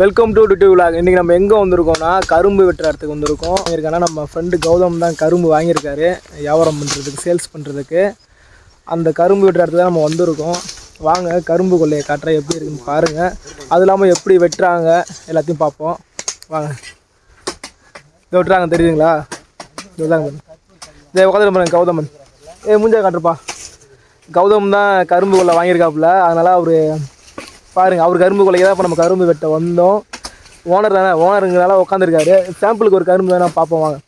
Welcome to Dutee vlog இன்றைக்கி நம்ம எங்கே வந்திருக்கோம்னா கரும்பு வெட்டுற இடத்துக்கு வந்திருக்கோம். இருக்கனா நம்ம ஃப்ரெண்டு கௌதம் தான் கரும்பு வாங்கியிருக்காரு வியாபாரம் பண்ணுறதுக்கு சேல்ஸ் பண்ணுறதுக்கு அந்த கரும்பு வெட்டுற இடத்துல நம்ம வந்திருக்கோம். வாங்க கரும்பு கொள்ளையை காட்டுற எப்படி இருக்குன்னு பாருங்கள் அது இல்லாமல் எப்படி வெட்டுறாங்க எல்லாத்தையும் பார்ப்போம். வாங்க. இதை வெட்டுறாங்க தெரியுதுங்களா? இதுதாங்க இதை உட்காந்து கௌதமன். ஏ மூஞ்சா காட்டுறப்பா கௌதம் தான் கரும்பு கொள்ளை வாங்கியிருக்காப்புல அதனால் அவர் பாருங்க அவர் கரும்பு கொலைக்கு தான் இப்போ நம்ம கரும்பு வெட்ட வந்தோம். ஓனர் தானே ஓனருங்கனால உட்காந்துருக்காரு சாம்பிளுக்கு ஒரு கரும்பு வேணா பார்ப்போம் வாங்க.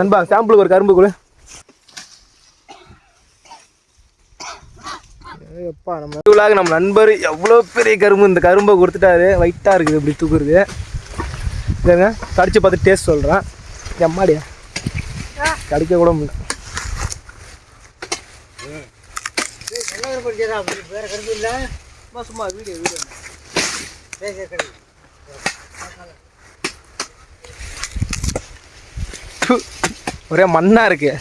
நண்பா சாம்பிளுக்கு ஒரு கரும்பு கொடு. எப்பா நம்ம இவ்வளோ நம்ம நண்பர் எவ்வளோ பெரிய கரும்பு இந்த கரும்பை கொடுத்துட்டாரு. வைட்டாக இருக்குது இப்படி தூக்குறது. சரிங்க கடிச்சு பார்த்து டேஸ்ட் சொல்கிறேன் எம்மாடியா கடிக்க கூட முடியல. சும்மா வீடியோ வீடியோ. ஒரே மண்ணா இருக்கு.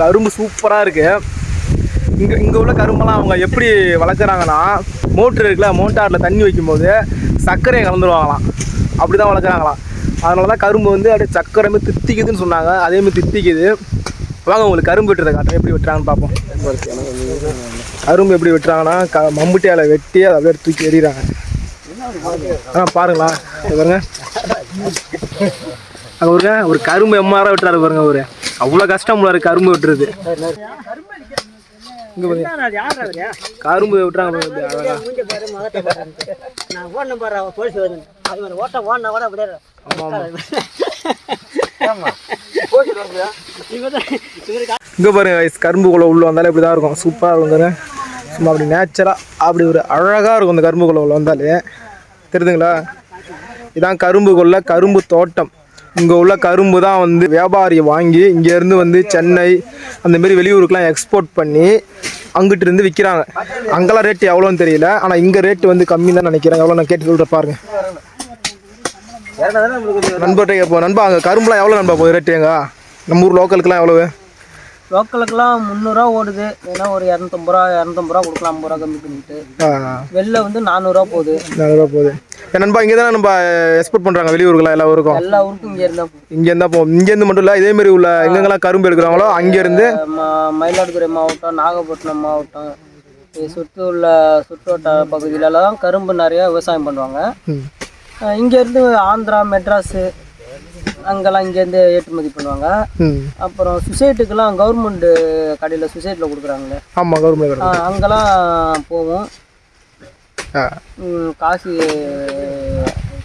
கரும்பு சூப்பராக இருக்கு. இங்கே இங்கே உள்ள கரும்பெல்லாம் அவங்க எப்படி வளர்க்குறாங்கன்னா மோட்ரு இருக்குல்ல மோட்டாரில் தண்ணி வைக்கும்போது சர்க்கரையை கலந்துருவாங்களாம். அப்படி தான் வளர்க்குறாங்களாம். அதனால தான் கரும்பு வந்து அப்படியே சக்கரமே தித்திக்குதுன்னு சொன்னாங்க. அதே மாதிரி தித்திக்குது. வாங்க உங்களுக்கு கரும்பு வெட்டுறதை காட்டுறேன். எப்படி வெட்டுறாங்கன்னு பார்ப்போம். கரும்பு எப்படி வெட்டுறாங்கன்னா க மம்புட்டியால் வெட்டி அதை அப்படியே தூக்கி எறிகிறாங்க ஆ பாருங்களா. இங்க பாருங்க. அங்கே பாருங்க ஒரு கரும்பு எம்மாரா வெட்டுறாரு பாருங்க அவரு. அவ்வளோ கஷ்டம் உள்ள இருக்கு கரும்பு வெட்டுறது. இங்க பாருங்க. கரும்பு வெட்டுறாங்க பாருங்க இப்படி அழகா. இங்க பாருங்க guys, கரும்புக்குள்ள உள்ள வந்தாலே இப்படி தான் இருக்கும். சூப்பராக இருக்கும் பாருங்க சும்மா அப்படி நேச்சராக அப்படி ஒரு அழகாக இருக்கும் இந்த கரும்புக்குள்ள உள்ள வந்தாலே. தெரியுதுங்களா? இதான் கரும்புக்குள்ள கரும்பு தோட்டம். இங்கே உள்ள கரும்பு தான் வந்து வியாபாரி வாங்கி இங்கேருந்து வந்து சென்னை அந்த மாதிரி வெளியூருக்குலாம் எக்ஸ்போர்ட் பண்ணி அங்கிட்டு இருந்து விற்கிறாங்க அங்கெல்லாம் ரேட்டு எவ்வளோன்னு தெரியல. ஆனால் இங்கே ரேட்டு வந்து கம்மி தான் நினைக்கிறேன். எவ்வளோ நான் கேட்டு சொல்கிற பாருங்க. நண்பர்கிட்ட கேட்போம். நண்பா அங்கே கரும்புலாம் எவ்வளோ நண்பா போகுது? ரேட்டு எங்க நம்ம ஊர் லோக்கலுக்குலாம் எவ்வளவு? லோக்கலுக்குலாம் முந்நூறுரூவா ஓடுது. ஏன்னா ஒரு இரநூத்தம்பது ரூபா இரநூத்தம்பது ரூபா கொடுக்கலாம் ஐம்பது ரூபா கம்மி பண்ணிட்டு. வெளில வந்து நானூறுரூவா போகுது. நானூறுபா போகுது. ஏன் நண்பா இங்கே தான் நம்ம எக்ஸ்போர்ட் பண்ணுறாங்க வெளியூருக்குலாம் எல்லா ஊருக்கும்? எல்லா ஊருக்கும் இங்கே இருந்தால் இங்கேருந்து தான் போகும் இங்கேருந்து மட்டும் இல்லை இதேமாரி உள்ள எங்கெங்கெல்லாம் கரும்பு எடுக்கிறாங்களோ அங்கேருந்து ம- மயிலாடுதுறை மாவட்டம் நாகப்பட்டினம் மாவட்டம். சுற்றி உள்ள சுற்றுவட்டார பகுதியிலலாம் கரும்பு நிறையா விவசாயம் பண்ணுவாங்க. இங்கேருந்து ஆந்திரா மெட்ராஸு அங்கெல்லாம் இங்கேருந்து ஏற்றுமதி பண்ணுவாங்க. அப்புறம் சுசைட்டுக்கெல்லாம் கவர்மெண்ட் கடையில் சொசைட்டியில் கொடுக்குறாங்களே. ஆமாம் ஆ, அங்கெல்லாம் போவோம். காசு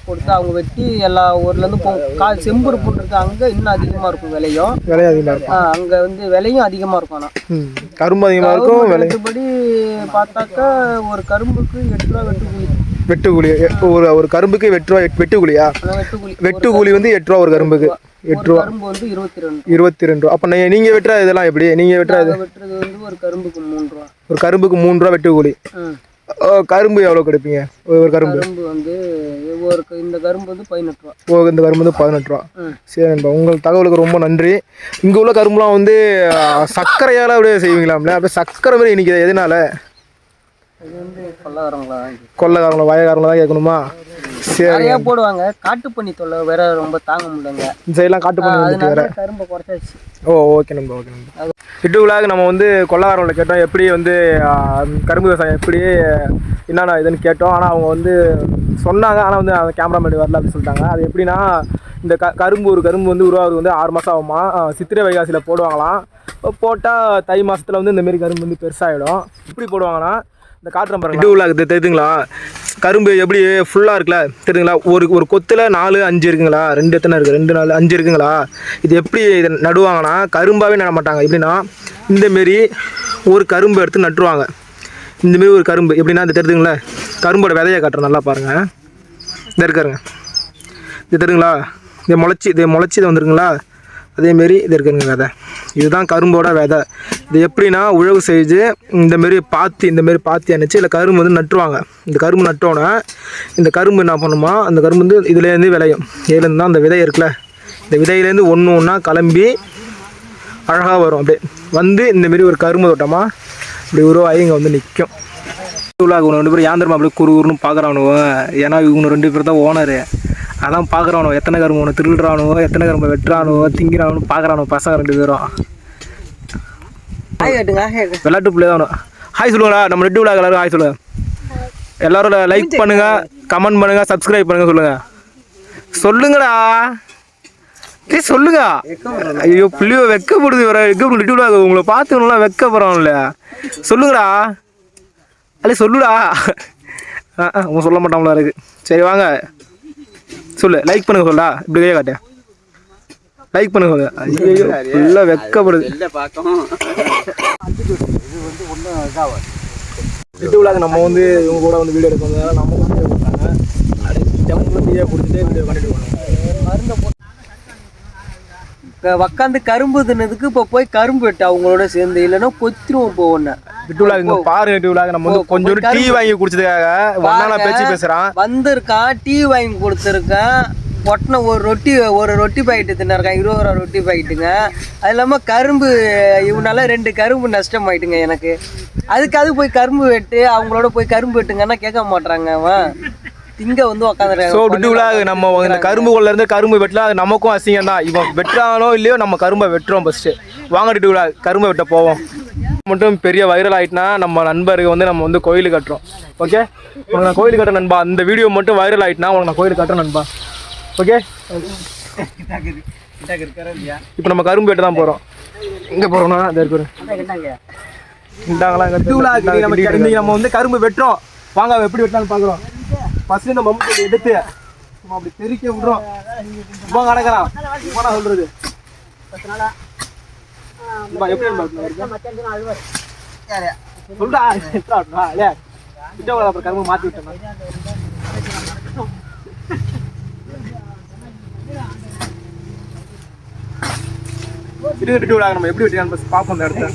கொடுத்து அவங்க வெட்டி எல்லா ஊர்லேருந்து போவோம். கா செம்பூர் போட்டுருக்கு. அங்கே இன்னும் அதிகமாக இருக்கும் விலையும். விலை அதிகமாக இருக்கும். அங்கே வந்து விலையும் அதிகமாக இருக்கும் ஆனால் கரும்பு அதிகமாக இருக்கும் மற்றபடி பார்த்தாக்கா ஒரு கரும்புக்கு எட்டு ரூபா வெட்டுக்கூலி வெட்டுக்கூலி எ- ஒரு ஒரு கரும்புக்கு வெட்டு ரூபா வெட்டுக்கூலி வெட்டுக்கூலி வந்து எட்டு ரூபா ஒரு கரும்புக்கு. எட்டு ரூபா இருபத்தி ரெண்டு ரூபா அப்போ நீ நீங்கள் வெட்டுற இதெல்லாம் எப்படி? நீங்கள் நாங்கள் வெட்டுறது வந்து ஒரு கரும்புக்கு மூணு ரூபா ஒரு கரும்புக்கு மூணு ரூபா ஓ, கரும்பு எவ்வளோ கொடுப்பீங்க? ஒரு கரும்பு. கரும்பு வந்து ஒரு இந்த கரும்பு வந்து பதினெட்டு ரூபா ஓ இந்த கரும்பு வந்து பதினெட்டு ரூபா சரி நண்பா உங்கள் தகவலுக்கு ரொம்ப நன்றி. இங்கே உள்ள கரும்புலாம் வந்து சர்க்கரையால் அப்படியே செய்வீங்களாம்ல? அப்படியே சர்க்கரை மாதிரி இன்றைக்கி எதனால? இது வந்து கொள்ளக்காரங்களா கொள்ளைக்காரங்கள வயக்காரங்கள தான் கேட்கணுமா? சரி. போடுவாங்க. காட்டு பண்ணி தொல்லை வேற ரொம்ப தாங்க முடியலங்க. இந்த சைட்லாம் காட்டு பண்ணி அதனால கரும்பை குறைச்சாச்சு. ஓ ஓகே நண்பா ஓகே நண்பா. இட்டுக்குள்ளாக நம்ம வந்து கொள்ளக்காரங்களை கேட்டோம். எப்படி வந்து கரும்பு விவசாயம் எப்படி என்னென்ன இதுன்னு கேட்டோம். ஆனால் அவங்க வந்து சொன்னாங்க. ஆனால் வந்து அந்த கேமராமேன் வரல அப்படின்னு சொல்லிட்டாங்க. அது எப்படின்னா இந்த க கரும்பு ஒரு கரும்பு வந்து உருவாகுது வந்து ஆறு மாதம் ஆகுமா? சித்திரை வைகாசியில் போடுவாங்களாம். போட்டால் தை மாதத்தில் வந்து இந்த மாதிரி கரும்பு வந்து பெருசாகிடும் எப்படி போடுவாங்கன்னா இந்த காட்டுற பாருங்க இது உள்ள தெரியுதுங்களா? கரும்பு எப்படி ஃபுல்லாக இருக்குல்ல? தெரியுதுங்களா? ஒரு ஒரு கொத்தில் நாலு அஞ்சு இருக்குங்களா? ரெண்டு எத்தனை இருக்குது ரெண்டு நாலு அஞ்சு இருக்குங்களா? இது எப்படி இதை நடுவாங்கன்னா கரும்பாகவே நட மாட்டாங்க. எப்படின்னா இந்தமாரி ஒரு கரும்பு எடுத்து நட்டுருவாங்க. இந்தமாரி ஒரு கரும்பு. எப்படின்னா இந்த தெரியுதுங்களா? கரும்போட விதையை காட்டுறேன். நல்லா பாருங்கள் இந்த இருக்காருங்க இது தெரியுங்களா இதை முளைச்சி இது முளைச்சி இதை வந்துருங்களா? அதேமாரி இது இருக்குங்க விதை. இதுதான் கரும்போட விதை. இது எப்படின்னா உழவு செஞ்சு இந்தமாரி பாத்தி இந்தமாரி பாத்தி அணைச்சி இல்லை கரும்பு வந்து நட்டுருவாங்க. இந்த கரும்பு நட்டோன்னே இந்த கரும்பு என்ன பண்ணுமா அந்த கரும்பு வந்து இதுலேருந்து விளையும். இதுலேருந்து தான் அந்த விதை இருக்குல்ல. இந்த விதையிலேருந்து ஒன்று ஒன்றா கிளம்பி அழகாக வரும். அப்படியே வந்து இந்தமாரி ஒரு கரும்பு தோட்டமாக இப்படி உருவாகி இங்கே வந்து நிற்கும் உள்ள ரெண்டு பேரும் யாந்திரமா அப்படியே குறு குறுன்னு பார்க்குறானுவோ ஏன்னா இவங்க ரெண்டு பேர் தான் ஓனரு. அதான் பார்க்குறானோ எத்தனை கரும்பு ஒன்று திருடுறானுவோ எத்தனை கரும்பு வெட்டுறானுவோ திங்கிறானு பார்க்குறானோ பசங்க ரெண்டு பேரும். விளையாட்டு பிள்ளை தான் ஹாய் சொல்லுங்கடா நம்ம ரெட்டு விழா எல்லாரும் ஹாய் சொல்லுங்க எல்லாரும் லைக் பண்ணுங்க கமெண்ட் பண்ணுங்க சப்ஸ்கிரைப் பண்ணுங்க சொல்லுங்க. சொல்லுங்கடா. டேய் சொல்லுங்க. ஐயோ புள்ளியோ வெக்கப்படுது வர வெக்கப்படுது ரெட்டு விழா உங்களை பார்த்துக்கலாம் வெக்கப்படுறோம்ல சொல்லுங்கடா. அல்ல சொல்லுடா. ஆ சொல்ல மாட்டாங்களா இருக்கு. சரி வாங்க. சொல்லு லைக் பண்ணுங்க சொல்லா இப்படி கையை காட்டு. லைக் பண்ணுங்க சொல்லு ஐயோ ஃபுல்லாக வெக்கப்படுது. விட்டு விழாக்கு நம்ம வந்து இவங்க கூட வந்து வீடியோ எடுக்க வந்ததால நம்ம வந்து அப்படியே ஜம்முல டீயை கொடுத்துட்டு வீடியோ கண்டினியூ பண்ணுவோம் க- உக்காந்து கரும்பு தின்னதுக்கு இப்போ போய் கரும்பு வெட்டு அவங்களோட சேர்ந்து. இல்லைன்னா கொத்திருவோம் இப்போ ஒன்று விட்டு விழாக்கு இங்க பாருங்க விட்டு விழாக்கு நம்ம வந்து கொஞ்சோண்டு டீ வாங்கி குடிச்சதுக்காக நான் பேச்சு பேசுறான். வந்திருக்கான் டீ வாங்கி கொடுத்துருக்கேன். ஒட்டின ஒரு ரொட்டி ஒரு ரொட்டி பாக்கெட்டு தின்னிருக்கான். இருபது ரூபா ரொட்டி பாக்கெட்டுங்க. அது இல்லாமல் கரும்பு இவனால ரெண்டு கரும்பு நஷ்டமாயிட்டுங்க எனக்கு. அதுக்கு அது போய் கரும்பு வெட்டு அவங்களோட போய் கரும்பு வெட்டுங்கன்னா கேட்க மாட்றாங்க அவன். திங்க வந்து விழாக்கு நம்ம இந்த கரும்பு கொள்ள இருந்து கரும்பு வெட்டலாம் அது நமக்கும் அசிங்கம் தான் இவன் வெட்டுறானோ இல்லையோ நம்ம கரும்பை வெட்டுறோம் ஃபர்ஸ்ட் வாங்க விட்டு விழா கரும்பை வெட்ட போவோம். மட்டும் பெரிய வைரல் ஆயிட்டுனா நம்ம நண்பருக்கு வந்து நம்ம வந்து கோயில் கட்டுறோம். ஓகே உனக்கு நான் கோயில் கட்டுறேன் நண்பா. அந்த வீடியோ மட்டும் வைரல் ஆயிட்டுனா உனக்கு நான் கோயில் கட்டுறேன் நண்பா. ஓகே இப்போ நம்ம கரும்பு வெட்ட தான் போகிறோம் எங்கே போகிறோம்னா அது இருக்கிற இந்தாங்களா இங்கே நம்ம நம்ம வந்து கரும்பு வெட்டுறோம். வாங்க எப்படி வெட்டாலும் பார்க்குறோம். ஃபர்ஸ்ட் இந்த மம்முட்டி எடுத்து சும்மா அப்படி தெறிக்க விடுறோம். சொல்றது இப்ப எப்படி நம்ம வெட்டணும்? சொல்றா? இல்லையா? வர அப்புறம் கரும்பு மாத்தி விட்டேன் விட்டு விடாங்க நம்ம எப்படி வெட்டினாலும் first பார்ப்போம் அந்த இடத்த.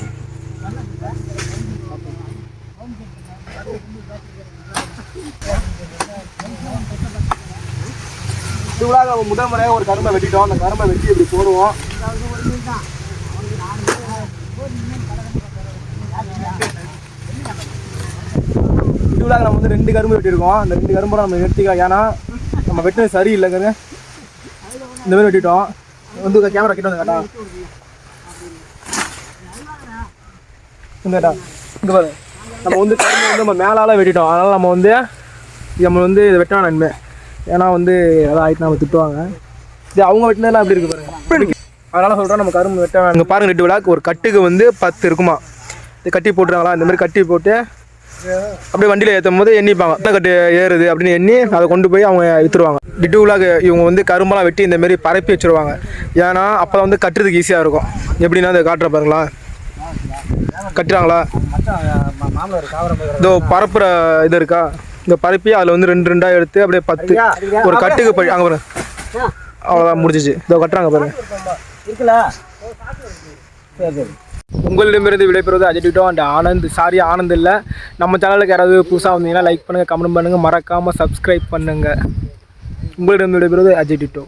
நம்ம முதல் முறையாக ஒரு கரும்பை வெட்டிட்டோம். அந்த கரும்பை வெட்டி இப்படி போடுவோம் இதுவாக நம்ம வந்து ரெண்டு கரும்பு வெட்டியிருக்கோம். அந்த ரெண்டு கரும்பு நம்ம நிறுத்திக்கலாம் ஏன்னா நம்ம வெட்டினது சரியில்லைங்க இந்த மாதிரி வெட்டிட்டோம். வந்து கேமரா கிட்ட வந்து கேட்டா. இந்த பாரு. நம்ம வந்து கரும்பு வந்து நம்ம மேலால வெட்டிட்டோம். அதனால நம்ம வந்து நம்ம வந்து இதை வெட்டினா நன்மை ஏன்னா வந்து எதாவது ஆயிட்டு நம்ம திட்டுவாங்க. இது அவங்க வெட்டினதெல்லாம் எப்படி இருக்கு பாருங்க. அதனால சொல்கிறோம் நம்ம கரும்பு வெட்ட இங்கே பாருங்க ரெட்டு விழாக்கு ஒரு கட்டுக்கு வந்து பத்து இருக்குமா? இது கட்டி போட்டுறாங்களா இந்த மாதிரி கட்டி போட்டு அப்படியே வண்டியில் ஏற்றும் போது எண்ணிப்பாங்க. எத்தனை கட்டு ஏறுது அப்படின்னு எண்ணி அதை கொண்டு போய் அவங்க விற்றுருவாங்க டிட்டு விழாக்கு இவங்க வந்து கரும்பெல்லாம் வெட்டி இந்த மாதிரி பரப்பி வச்சுருவாங்க. ஏன்னா அப்போ வந்து கட்டுறதுக்கு ஈஸியாக இருக்கும். எப்படின்னா அதை காட்டுற பாருங்களா? கட்டுறாங்களா? இதோ பரப்புற இது இருக்கா? இந்த பரப்பி அதில் வந்து ரெண்டு ரெண்டாக எடுத்து அப்படியே பத்து ஒரு கட்டுக்கு போய் அங்கே பாருங்க. அவ்வளோதான் முடிஞ்சிச்சு. இதோ கட்டுறாங்க பாருங்க. இருக்குல்ல? உங்களிடமிருந்து விடைபெறுவது அஜிட்டோ அண்ட் ஆனந்த். சாரி ஆனந்த் இல்லை. நம்ம சேனலுக்கு யாராவது புதுசாக வந்தீங்கன்னா லைக் பண்ணுங்கள் கமெண்ட் பண்ணுங்கள் மறக்காமல் சப்ஸ்கிரைப் பண்ணுங்கள் உங்களிடம் விடைபெறுவது அஜிட்டோ